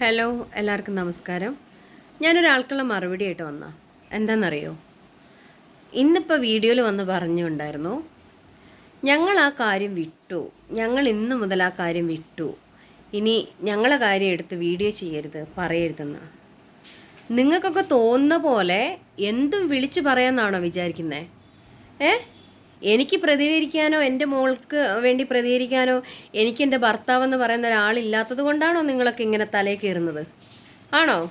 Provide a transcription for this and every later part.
Hello എല്ലാവർക്കും നമസ്കാരം. ഞാനൊരാൾക്കുള്ള മറുപടി ആയിട്ട് വന്ന. എന്താണെന്നറിയോ ഇന്നിപ്പോൾ വീഡിയോയിൽ വന്ന് പറഞ്ഞുണ്ടായിരുന്നു ഞങ്ങൾ ആ കാര്യം വിട്ടു. ഞങ്ങൾ ഇന്ന് മുതൽ ആ കാര്യം വിട്ടു. ഇനി ഞങ്ങളെ കാര്യം എടുത്ത് വീഡിയോ ചെയ്യരുത് പറയരുതെന്ന്. നിങ്ങൾക്കൊക്കെ തോന്നുന്ന പോലെ എന്തും വിളിച്ചു പറയാമെന്നാണോ വിചാരിക്കുന്നത് ഏ? എനിക്ക് പ്രതികരിക്കാനോ എന്റെ മോൾക്ക് വേണ്ടി പ്രതികരിക്കാനോ എനിക്ക് എന്റെ ഭർത്താവെന്ന് പറയുന്ന ഒരാളില്ലാത്തത് കൊണ്ടാണോ നിങ്ങളൊക്കെ ഇങ്ങനെ തലേ കയറുന്നത്? ആണോ?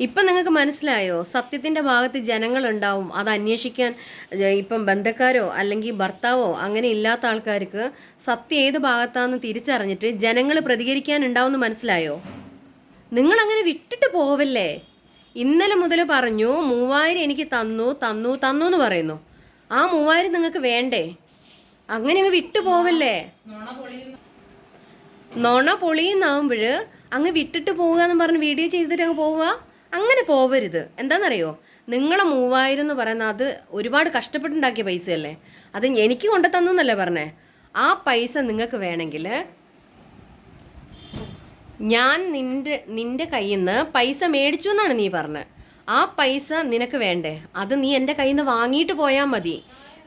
ഇപ്പം നിങ്ങൾക്ക് മനസ്സിലായോ? സത്യത്തിന്റെ ഭാഗത്ത് ജനങ്ങളുണ്ടാവും. അത് അന്വേഷിക്കാൻ ഇപ്പം ബന്ധക്കാരോ അല്ലെങ്കിൽ ഭർത്താവോ അങ്ങനെ ഇല്ലാത്ത ആൾക്കാർക്ക് സത്യം ഏത് ഭാഗത്താണെന്ന് തിരിച്ചറിഞ്ഞിട്ട് ജനങ്ങൾ പ്രതികരിക്കാനുണ്ടാവും എന്ന് മനസ്സിലായോ? നിങ്ങളങ്ങനെ വിട്ടിട്ട് പോവല്ലേ? ഇന്നലെ മുതൽ പറഞ്ഞു മൂവായിരം എനിക്ക് തന്നു തന്നു തന്നു എന്ന് പറയുന്നു. ആ മൂവായിരം നിങ്ങൾക്ക് വേണ്ടേ? അങ്ങനെ അങ്ങ് വിട്ടു പോവല്ലേ? നോണ പൊളിയുന്നാവുമ്പോൾ അങ്ങ് വിട്ടിട്ട് പോവുക എന്ന് പറഞ്ഞ് വീഡിയോ ചെയ്തിട്ട് അങ്ങ് പോവുക? അങ്ങനെ പോവരുത്. എന്താണെന്നറിയോ നിങ്ങളെ മൂവായിരം എന്ന് പറയുന്ന അത് ഒരുപാട് കഷ്ടപ്പെട്ടുണ്ടാക്കിയ പൈസയല്ലേ? അത് എനിക്ക് കൊണ്ടു തന്നു എന്നല്ലേ പറഞ്ഞേ? ആ പൈസ നിങ്ങൾക്ക് വേണമെങ്കിൽ ഞാൻ നിന്റെ നിന്റെ കയ്യിൽ നിന്ന് പൈസ മേടിച്ചു എന്നാണ് നീ പറഞ്ഞത് ആ പൈസ നിനക്ക് വേണ്ടേ? അത് നീ എന്റെ കയ്യിൽ നിന്ന് വാങ്ങിയിട്ട് പോയാൽ മതി.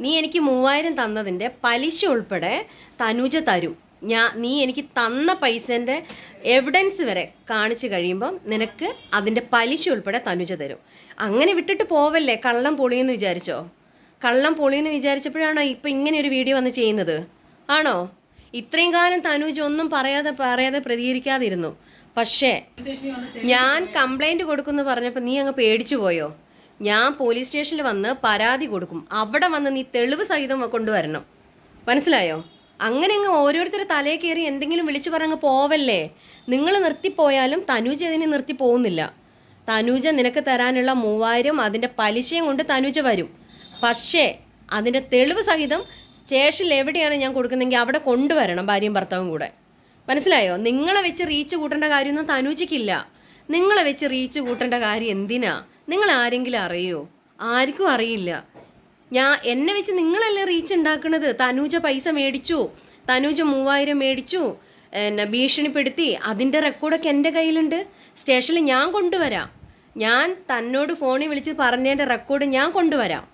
നീ എനിക്ക് മൂവായിരം തന്നതിന്റെ പലിശ ഉൾപ്പെടെ തനുജ തരും. ഞാൻ നീ എനിക്ക് തന്ന പൈസേന്റെ എവിഡൻസ് വരെ കാണിച്ചു കഴിയുമ്പം നിനക്ക് അതിന്റെ പലിശ ഉൾപ്പെടെ തനുജ തരും. അങ്ങനെ വിട്ടിട്ട് പോവല്ലേ? കള്ളം പൊളിയെന്ന് വിചാരിച്ചോ? കള്ളം പൊളിയെന്ന് വിചാരിച്ചപ്പോഴാണോ ഇപ്പം ഇങ്ങനെ ഒരു വീഡിയോ വന്ന് ചെയ്യുന്നത്? ആണോ? ഇത്രയും കാലം തനൂജ് ഒന്നും പറയാതെ പറയാതെ പ്രതികരിക്കാതിരുന്നു. പക്ഷേ ഞാൻ കംപ്ലൈന്റ് കൊടുക്കുമെന്ന് പറഞ്ഞപ്പോൾ നീ അങ്ങ് പേടിച്ചു പോയോ? ഞാൻ പോലീസ് സ്റ്റേഷനിൽ വന്ന് പരാതി കൊടുക്കും. അവിടെ വന്ന് നീ തെളിവ് സഹിതം കൊണ്ടുവരണം. മനസ്സിലായോ? അങ്ങനെ അങ്ങ് ഓരോരുത്തരെ തലേ കയറി എന്തെങ്കിലും വിളിച്ചു പറഞ്ഞ് പോവല്ലേ? നിങ്ങൾ നിർത്തിപ്പോയാലും തനുജ അതിനെ നിർത്തി പോകുന്നില്ല. തനൂജ നിനക്ക് തരാനുള്ള മൂവായിരം അതിന്റെ പലിശയും കൊണ്ട് തനൂജ വരും. പക്ഷേ അതിന്റെ തെളിവ് സഹിതം സ്റ്റേഷനിൽ എവിടെയാണ് ഞാൻ കൊടുക്കുന്നതെങ്കിൽ അവിടെ കൊണ്ടുവരണം ഭാര്യയും ഭർത്താവും കൂടെ. മനസ്സിലായോ? നിങ്ങളെ വെച്ച് റീച്ച് കൂട്ടേണ്ട കാര്യമൊന്നും തനുജിക്കില്ല നിങ്ങളെ വെച്ച് റീച്ച് കൂട്ടേണ്ട കാര്യം എന്തിനാ? നിങ്ങൾ ആരെങ്കിലും അറിയോ? ആർക്കും അറിയില്ല. ഞാൻ എന്നെ വെച്ച് നിങ്ങളല്ലേ റീച്ച് ഉണ്ടാക്കുന്നത് തനൂജ പൈസ മേടിച്ചു. തനൂജ മൂവായിരം മേടിച്ചു. എന്നെ ഭീഷണിപ്പെടുത്തി. അതിന്റെ റെക്കോർഡൊക്കെ എന്റെ കയ്യിലുണ്ട്. സ്റ്റേഷനിൽ ഞാൻ കൊണ്ടുവരാം. ഞാൻ തന്നോട് ഫോണിൽ വിളിച്ച് പറഞ്ഞതിന്റെ റെക്കോർഡ് ഞാൻ കൊണ്ടുവരാം.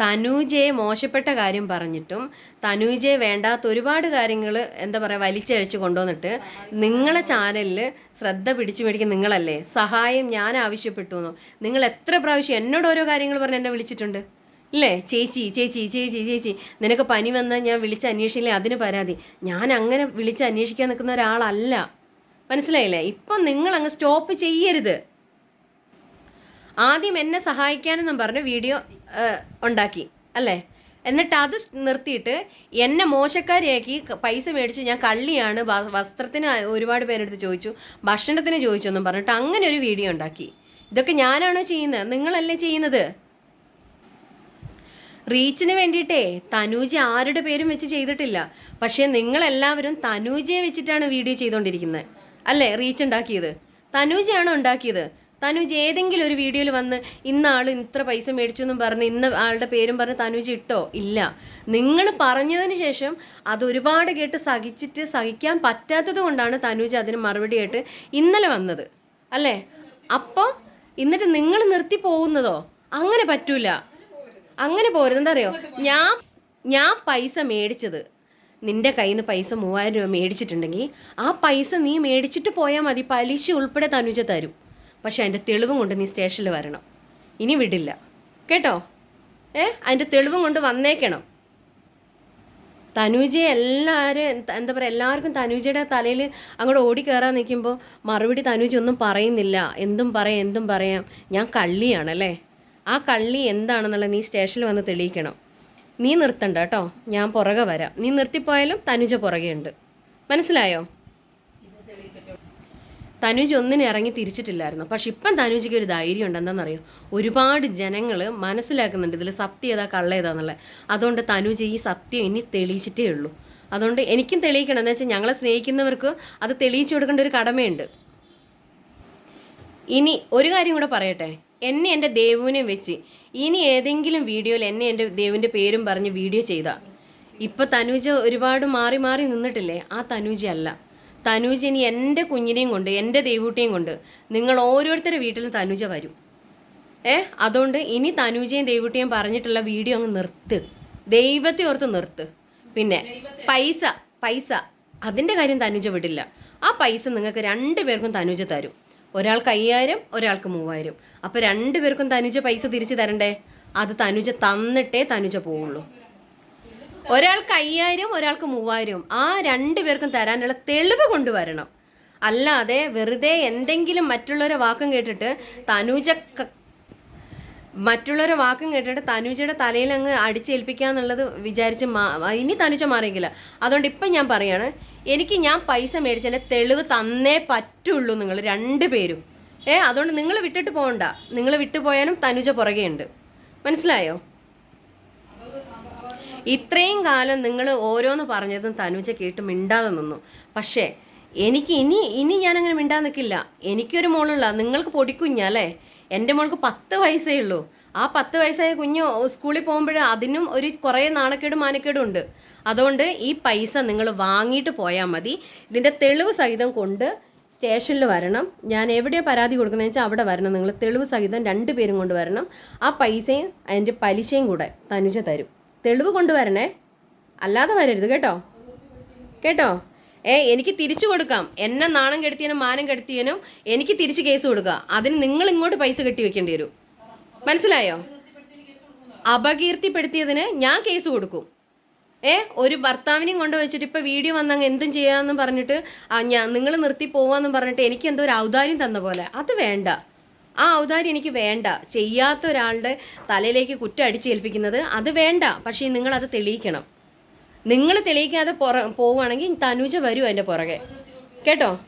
തനൂജയെ മോശപ്പെട്ട കാര്യം പറഞ്ഞിട്ടും തനൂജയെ വേണ്ടാത്ത ഒരുപാട് കാര്യങ്ങൾ എന്താ പറയുക വലിച്ചഴിച്ച് കൊണ്ടുവന്നിട്ട് നിങ്ങളെ ചാനലിൽ ശ്രദ്ധ പിടിച്ചു മേടിക്കുന്ന നിങ്ങളല്ലേ? സഹായം ഞാൻ ആവശ്യപ്പെട്ടു എന്നോ നിങ്ങൾ എത്ര പ്രാവശ്യം എന്നോട് ഓരോ കാര്യങ്ങൾ പറഞ്ഞ് എന്നെ വിളിച്ചിട്ടുണ്ട്? ഇല്ലേ? ചേച്ചി ചേച്ചി ചേച്ചി ചേച്ചി നിനക്ക് പനി വന്നാൽ ഞാൻ വിളിച്ച് അന്വേഷിക്കില്ലേ അതിന് പരാതി. ഞാൻ അങ്ങനെ വിളിച്ച് അന്വേഷിക്കാൻ നിൽക്കുന്ന ഒരാളല്ല. മനസ്സിലായില്ലേ? ഇപ്പം നിങ്ങൾ അങ്ങ് സ്റ്റോപ്പ് ചെയ്യരുത്. ആദ്യം എന്നെ സഹായിക്കാനെന്നും പറഞ്ഞ് വീഡിയോ ഉണ്ടാക്കി അല്ലേ? എന്നിട്ട് അത് നിർത്തിയിട്ട് എന്നെ മോശക്കാരിയാക്കി പൈസ മേടിച്ചു. ഞാൻ കള്ളിയാണ് വസ്ത്രത്തിന് ഒരുപാട് പേരെടുത്ത് ചോദിച്ചു ഭക്ഷണത്തിന് ചോദിച്ചെന്നും പറഞ്ഞിട്ട് അങ്ങനെ ഒരു വീഡിയോ ഉണ്ടാക്കി. ഇതൊക്കെ ഞാനാണോ ചെയ്യുന്നത്? നിങ്ങളല്ലേ ചെയ്യുന്നത്? റീച്ചിന് വേണ്ടിയിട്ടേ തനൂജ ആരുടെ പേരും വെച്ച് ചെയ്തിട്ടില്ല. പക്ഷേ നിങ്ങളെല്ലാവരും തനൂജയെ വെച്ചിട്ടാണ് വീഡിയോ ചെയ്തുകൊണ്ടിരിക്കുന്നത് അല്ലേ? റീച്ച് ഉണ്ടാക്കിയത്. തനൂജയാണോ ഉണ്ടാക്കിയത്? തനൂജ് ഏതെങ്കിലും ഒരു വീഡിയോയിൽ വന്ന് ഇന്ന ആൾ ഇത്ര പൈസ മേടിച്ചു എന്നും പറഞ്ഞ് ഇന്ന ആളുടെ പേരും പറഞ്ഞ് തനുജ് ഇട്ടോ? ഇല്ല. നിങ്ങൾ പറഞ്ഞതിന് ശേഷം അത് ഒരുപാട് കേട്ട് സഹിച്ചിട്ട് സഹിക്കാൻ പറ്റാത്തത് കൊണ്ടാണ് തനുജ് അതിന് മറുപടിയായിട്ട് ഇന്നലെ വന്നത്. അല്ലേ? അപ്പോൾ എന്നിട്ട് നിങ്ങൾ നിർത്തി പോകുന്നതോ? അങ്ങനെ പറ്റൂല. അങ്ങനെ പോരുത്. എന്താ അറിയോ? ഞാൻ ഞാൻ പൈസ മേടിച്ചത്. നിന്റെ കയ്യിൽ നിന്ന് പൈസ മൂവായിരം രൂപ മേടിച്ചിട്ടുണ്ടെങ്കിൽ ആ പൈസ നീ മേടിച്ചിട്ട് പോയാൽ മതി. പലിശ ഉൾപ്പെടെ തനുജ തരും. പക്ഷെ അതിന്റെ തെളിവും കൊണ്ട് നീ സ്റ്റേഷനിൽ വരണം. ഇനി വിടില്ല. കേട്ടോ? ഏ? അതിന്റെ തെളിവും കൊണ്ട് വന്നേക്കണം. തനൂജയെ എല്ലാവരും എന്താ പറയുക എല്ലാവർക്കും തനുജയുടെ തലയിൽ അങ്ങോട്ട് ഓടി കയറാൻ നിൽക്കുമ്പോൾ മറുപടി തനൂജ ഒന്നും പറയുന്നില്ല. എന്തും പറയാം എന്തും പറയാം. ഞാൻ കള്ളിയാണല്ലേ ആ കള്ളി എന്താണെന്നുള്ള നീ സ്റ്റേഷനിൽ വന്ന് തെളിയിക്കണം. നീ നിർത്തണ്ട കേട്ടോ. ഞാൻ പുറകെ വരാം. നീ നിർത്തിപ്പോയാലും തനുജ പുറകെ ഉണ്ട് മനസ്സിലായോ? തനുജ് ഒന്നിനെ ഇറങ്ങി തിരിച്ചിട്ടില്ലായിരുന്നു. പക്ഷെ ഇപ്പം തനുജിക്ക് ഒരു ധൈര്യം ഉണ്ട്. എന്താണെന്നറിയോ? ഒരുപാട് ജനങ്ങൾ മനസ്സിലാക്കുന്നുണ്ട് ഇതിൽ സത്യം ഏതാ കള്ള ഏതാന്നുള്ളത് അതുകൊണ്ട് തനുജ് ഈ സത്യം ഇനി തെളിയിച്ചിട്ടേ ഉള്ളൂ. അതുകൊണ്ട് എനിക്കും തെളിയിക്കണം. എന്ന് വെച്ചാൽ ഞങ്ങളെ സ്നേഹിക്കുന്നവർക്ക് അത് തെളിയിച്ചു കൊടുക്കേണ്ട ഒരു കടമയുണ്ട്. ഇനി ഒരു കാര്യം കൂടെ പറയട്ടെ. എന്നെ എന്റെ ദേവുവിനെ വെച്ച് ഇനി ഏതെങ്കിലും വീഡിയോയിൽ എന്നെ എന്റെ ദേവിന്റെ പേരും പറഞ്ഞ് വീഡിയോ ചെയ്താൽ ഇപ്പം തനുജ ഒരുപാട് മാറി മാറി നിന്നിട്ടില്ലേ? ആ തനുജ അല്ല. തനൂജ ഇനി എന്റെ കുഞ്ഞിനെയും കൊണ്ട് എന്റെ ദേവൂട്ടിയും കൊണ്ട് നിങ്ങൾ ഓരോരുത്തരുടെ വീട്ടിലും തനൂജ വരും. ഏ? അതുകൊണ്ട് ഇനി തനൂജയും ദേവൂട്ടിയും പറഞ്ഞിട്ടുള്ള വീഡിയോ അങ്ങ് നിർത്ത്. ദൈവത്തെ ഓർത്ത് നിർത്ത്. പിന്നെ പൈസ പൈസ. അതിന്റെ കാര്യം തനുജ വിടില്ല. ആ പൈസ നിങ്ങൾക്ക് രണ്ട് പേർക്കും തനുജ തരും. ഒരാൾക്ക് അയ്യായിരം ഒരാൾക്ക് മൂവായിരം. അപ്പോൾ രണ്ട് പേർക്കും തനുജ പൈസ തിരിച്ചു തരണ്ടേ? അത് തനുജ തന്നിട്ടേ തനുജ പോവുള്ളൂ. ഒരാൾക്ക് അയ്യായിരം ഒരാൾക്ക് മൂവായിരം. ആ രണ്ടു പേർക്കും തരാനുള്ള തെളിവ് കൊണ്ടുവരണം. അല്ലാതെ വെറുതെ എന്തെങ്കിലും മറ്റുള്ളവരെ വാക്കും കേട്ടിട്ട് തനുജ മറ്റുള്ളവരെ വാക്കും കേട്ടിട്ട് തനുജയുടെ തലയിൽ അങ്ങ് അടിച്ചേൽപ്പിക്കുക എന്നുള്ളത് വിചാരിച്ച് ഇനി തനുജ മാറിയെങ്കില്ല അതുകൊണ്ട് ഇപ്പം ഞാൻ പറയാണ് എനിക്ക് ഞാൻ പൈസ മേടിച്ചതിന്റെ തെളിവ് തന്നേ പറ്റുള്ളൂ നിങ്ങൾ രണ്ട് പേരും. ഏ അതുകൊണ്ട് നിങ്ങൾ വിട്ടിട്ട് പോകണ്ട. നിങ്ങൾ വിട്ടു പോയാലും തനുജ പുറകെ ഉണ്ട് മനസ്സിലായോ? ഇത്രയും കാലം നിങ്ങൾ ഓരോന്ന് പറഞ്ഞതും തനുജ കേട്ട് മിണ്ടാതെ നിന്നു. പക്ഷേ എനിക്ക് ഇനി ഇനി ഞാനങ്ങനെ മിണ്ടാൻ നിൽക്കില്ല എനിക്കൊരു മോളുള്ള നിങ്ങൾക്ക് പൊടിക്കുഞ്ഞല്ലേ എന്റെ മോൾക്ക് പത്ത് വയസ്സേ ഉള്ളൂ. ആ പത്ത് വയസ്സായ കുഞ്ഞ് സ്കൂളിൽ പോകുമ്പോൾ അതിനും ഒരു കുറേ നാണക്കേടും മാനക്കേടും ഉണ്ട്. അതുകൊണ്ട് ഈ പൈസ നിങ്ങൾ വാങ്ങിയിട്ട് പോയാൽ മതി. ഇതിന്റെ തെളിവ് സഹിതം കൊണ്ട് സ്റ്റേഷനിൽ വരണം. ഞാൻ എവിടെയാണ് പരാതി കൊടുക്കുന്നതെന്ന് വെച്ചാൽ അവിടെ വരണം. നിങ്ങൾ തെളിവ് സഹിതം രണ്ട് പേരും കൊണ്ട് വരണം. ആ പൈസയും അതിന്റെ പലിശയും കൂടെ തനുജ തരും. തെളിവ് കൊണ്ടുവരണേ. അല്ലാതെ വരരുത് കേട്ടോ. കേട്ടോ? ഏ എനിക്ക് തിരിച്ചു കൊടുക്കാം. എന്നെ നാണം കെടുത്തിയനും മാനം കെടുത്തിയനും എനിക്ക് തിരിച്ച് കേസ് കൊടുക്കുക. അതിന് നിങ്ങൾ ഇങ്ങോട്ട് പൈസ കെട്ടി വെക്കേണ്ടി വരും. മനസ്സിലായോ? അപകീർത്തിപ്പെടുത്തിയതിന് ഞാൻ കേസ് കൊടുക്കും. ഏ ഒരു ഭർത്താവിനെയും കൊണ്ട് വെച്ചിട്ട് ഇപ്പം വീഡിയോ വന്നങ്ങ് എന്തും ചെയ്യാമെന്ന് പറഞ്ഞിട്ട് ഞാൻ നിങ്ങൾ നിർത്തി പോവാമെന്നും പറഞ്ഞിട്ട് എനിക്ക് എന്തോ ഒരു ഔദാര്യം തന്ന പോലെ. അത് വേണ്ട. ആ ഔദാര്യം എനിക്ക് വേണ്ട. ചെയ്യാത്ത ഒരാളുടെ തലയിലേക്ക് കുറ്റം അടിച്ചേൽപ്പിക്കുന്നത് അത് വേണ്ട. പക്ഷേ നിങ്ങളത് തെളിയിക്കണം. നിങ്ങൾ തെളിയിക്കാതെ പുറ പോവുകയാണെങ്കിൽ തനുജ വരും അതിന്റെ പുറകെ. കേട്ടോ?